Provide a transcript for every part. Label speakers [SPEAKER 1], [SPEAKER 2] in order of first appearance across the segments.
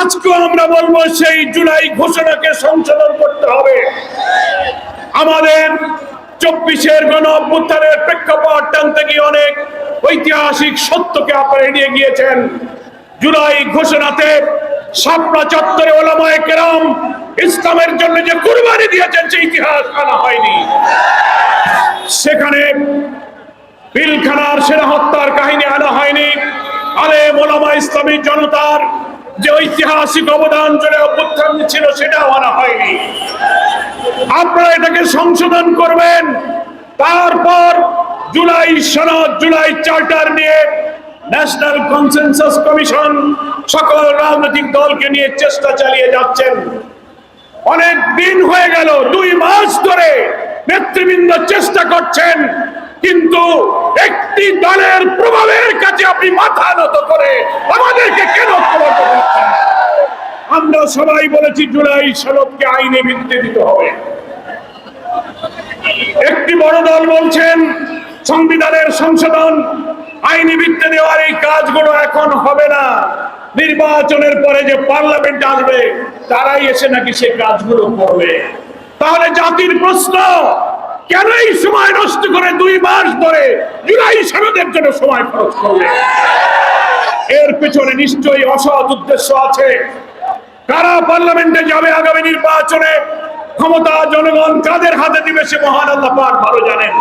[SPEAKER 1] আজকেও আমরা বলব, সেই জুলাই ঘোষণাকে সংশোধন করতে হবে। আমাদের চব্বিশের গণ অভ্যুত্থানের প্রেক্ষাপট টানতে গিয়ে অনেক ঐতিহাসিক সত্যকে আপনারা এড়িয়ে গিয়েছেন। জুলাই ঘোষণাতে সাপড়া চত্বরে ওলামায় কেরাম ইসলামের জন্য যে কুরবানি দিয়েছেন, সেই ইতিহাস আনা হয়নি। সেখানে পিলখানার সেনা হত্যার কাহিনী আনা হয়নি। আলে মোলামা ইসলামী জনতার যে ঐতিহাসিক অবদান জুড়ে অভ্যুত্থান ছিল সেটাও আনা হয়নি। আপনারা এটাকে সংশোধন করবেন। তারপর জুলাই সনদ, জুলাই চার্টার নিয়ে ন্যাশনাল কনসেনসাস কমিশন সকল রাজনৈতিক দলকে নিয়ে চেষ্টা চালিয়ে যাচ্ছেন। অনেক দিন হয়ে গেল, দুই মাস ধরে নেতৃবৃন্দ চেষ্টা করছেন কিন্তু একটি দলের প্রভাবের কাছে আপনি মাথা নত করে আমাদেরকে কেন আমরা সবাই বলেছি, জুলাই সনদকে আইনে ভিত্তি দিতে হবে। একটি বড় দল বলছেন, সংবিধানের সংশোধন আইনি ভিত্তি দেওয়ার এই কাজগুলো এখন হবে না। নির্বাচনের পরে যে পার্লামেন্ট আসবে, তারাই এসে নাকি সে কাজগুলো করবে। তাহলে জাতির প্রশ্ন কেন এই সময় নষ্ট করে দুই মাস ধরে জুলাই সনদের জন্য সময় খরচ করবে এর পেছনে নিশ্চয়ই অসৎ উদ্দেশ্য আছে। কারা পার্লামেন্টে যাবে আগামী নির্বাচনে? ক্ষমতা জনগণ কাদের হাতে দিবে সে মহান আল্লাহ পাক ভালো জানেন।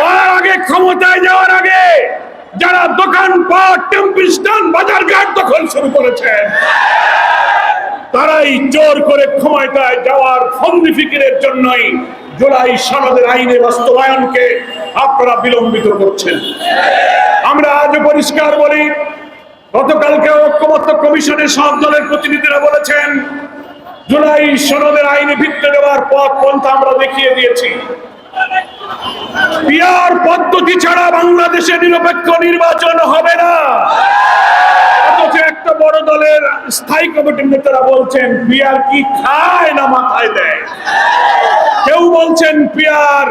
[SPEAKER 1] তার আগে ক্ষমতায় যাওয়ার আগে যারা দোকান পাট টেম্পল স্ট্যান্ড, বাজার ঘাট দখল শুরু করেছেন, তারাই জোর করে ক্ষমতায় যাওয়ার ফন্দি ফিকিরের জন্যই জুলাই সনদের আইনে বাস্তবায়নকে আপনারা বিলম্বিত করছেন। আমরা আজ পরিষ্কার বলি, গতকালকে ঐক্যমত্য কমিশনের সব দলের প্রতিনিধিরা বলেছেন, জুলাই সনদের আইনে ভিত্তি দেওয়ার পথ পন্থা আমরা দেখিয়ে দিয়েছি। পিয়ার পদ্ধতি ছাড়া বাংলাদেশে নিরপেক্ষ নির্বাচন হবে না। বড় দলের স্থায়ী কমিটির নেতারা বলছেন, পিয়ার কি খায় না মাথায় দেয়? কেউ বলছেন, পিয়ার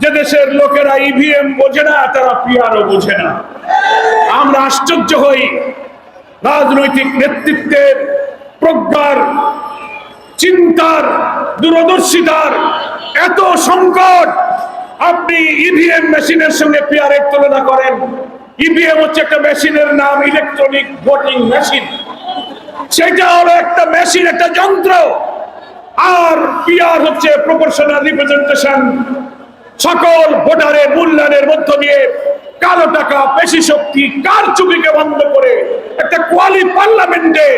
[SPEAKER 1] যে দেশের লোকেরা ইভিএম বোঝে না, তারা পিয়ারও বোঝে না। আমরা আশ্চর্য হই, রাজনৈতিক নেতৃত্বের প্রজ্ঞার, চিন্তার, দূরদর্শিতার এত সংকট। আপনি ইভিএম মেশিনের সঙ্গে পিয়ারের তুলনা করেন ইভিএম হচ্ছে একটা মেশিনের নাম ইলেকট্রনিক ভোটিং মেশিন সেটা হলো একটা মেশিন একটা যন্ত্র। আর পিআর হচ্ছে প্রপোর্শনাল রিপ্রেজেন্টেশন সকল ভোটারের মূল্যায়নের মধ্য দিয়ে কালো টাকা পেশি শক্তি, কার চুপিকে বন্ধ করে একটা কোয়ালি পার্লামেন্টে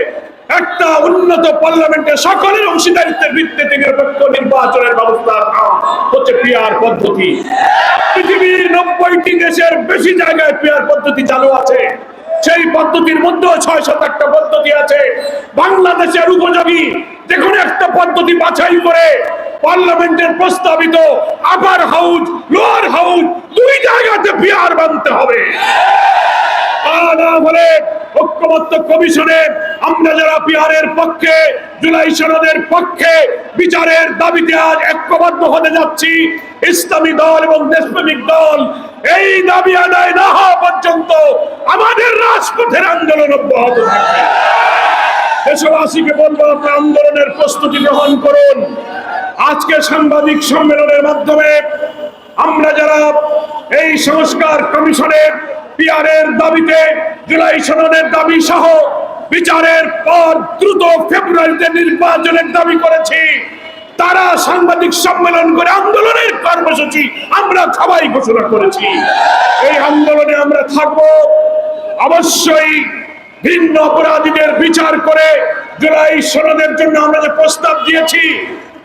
[SPEAKER 1] একটা উন্নত পার্লামেন্টে সকলের অংশীদারিত্বের ভিত্তিতে নিরপেক্ষ নির্বাচনের ব্যবস্থার নাম হচ্ছে পিআর পদ্ধতি। পৃথিবীর দেশের বেশি জায়গায় পিআর পদ্ধতি চালু আছে। সেই পদ্ধতির মধ্যেও ছয় শত একটা পদ্ধতি আছে। বাংলাদেশের উপযোগী কোনো একটা পদ্ধতি বাছাই করে পার্লামেন্টের প্রস্তাবিত আপার হাউস লোয়ার হাউস দুই জায়গাতে বিহার বানতে হবে। বিচারের দাবিতে আজ ঐক্যবদ্ধ হতে যাচ্ছি, ইসলামী দল এবং দেশপ্রেমিক দল এই দাবি আদায় না হওয়া পর্যন্ত আমাদের রাজপথের আন্দোলন অব্যাহত থাকবে। দেশবাসীকে বলব আপনার আন্দোলনের প্রস্তুতি গ্রহণ করুন। আজকে সাংবাদিক সম্মেলনের মাধ্যমে আমরা যারা এই সংস্কার কমিশনের পিয়ারের দাবিতে, জুলাই সনদের দাবি সহ বিচারের পর দ্রুত ফেব্রুয়ারিতে নির্বাচনের দাবি করেছি। তারা সাংবাদিক সম্মেলন করে আন্দোলনের কর্মসূচি আমরা সবাই ঘোষণা করেছি। এই আন্দোলনে আমরা থাকব। অবশ্যই ভিন্ন অপরাধীদের বিচার করে জুলাই সনদের জন্য আমরা যে প্রস্তাব দিয়েছি,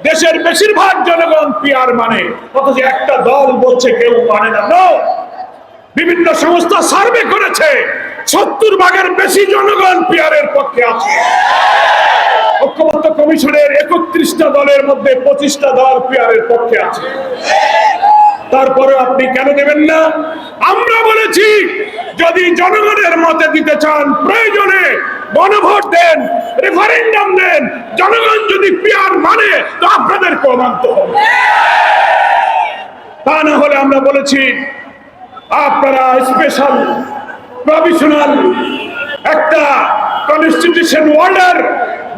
[SPEAKER 1] দেশের বেশিরভাগ জনগণ পিয়ার মানে। অথচ একটা দল বলছে কেউ মানে না! বিভিন্ন সংস্থা সার্ভে করেছে। সত্তর ভাগের বেশি জনগণ পিয়ারের পক্ষে আছে। কমিশনের একত্রিশটা দলের মধ্যে পঁচিশটা দল পিয়ারের পক্ষে আছে। তারপরে আপনি কেন দেবেন না? আমরা বলেছি, যদি জনগণের মতে দিতে চান, প্রয়োজনে গণভোট দেন রেফারেন্ডাম দেন, জনগণ যদি পিয়ার মানে তো আপনাদেরকেও মানতে হবে। তা না হলে আমরা বলেছি, আপনারা স্পেশাল প্রভিশনাল একটা কনস্টিটিউশন ওয়ার্ডার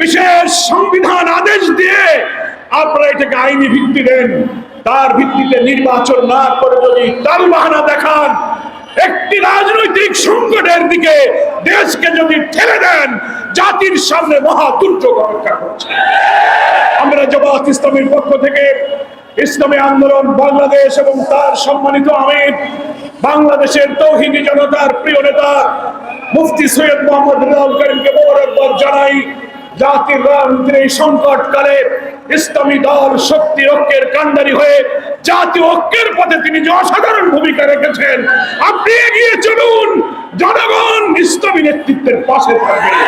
[SPEAKER 1] বিশেষ সংবিধান আদেশ দিয়ে আপনারা এটাকে আইনি ভিত্তি দেন। তার ভিত্তিতে নির্বাচন না করে যদি তাল বাহানা দেখান, একটি রাজনৈতিক সংকটের দিকে দেশকে যদি ঠেলে দেন, জাতির সামনে মহা দুর্যোগ অপেক্ষা করছে। আমরা জবাত ইসলামের পক্ষ থেকে ইসলামী আন্দোলন, বাংলাদেশ এবং তার সম্মানিত আমির, বাংলাদেশের তৌহিদি জনতার প্রিয় নেতা মুফতি সৈয়দ মোহাম্মদ রিজাল করিমকে মোবারকবাদ জানাই। জাতির রাজনীতির এই সংকট কালে ইসলামী দল শক্তি ঐক্যের কান্ডারি হয়ে জাতীয় ঐক্যের পথে তিনি যে অসাধারণ ভূমিকা রেখেছেন, আপনি এগিয়ে চলুন, জনগণ ইসলামী নেতৃত্বের পাশে থাকবে।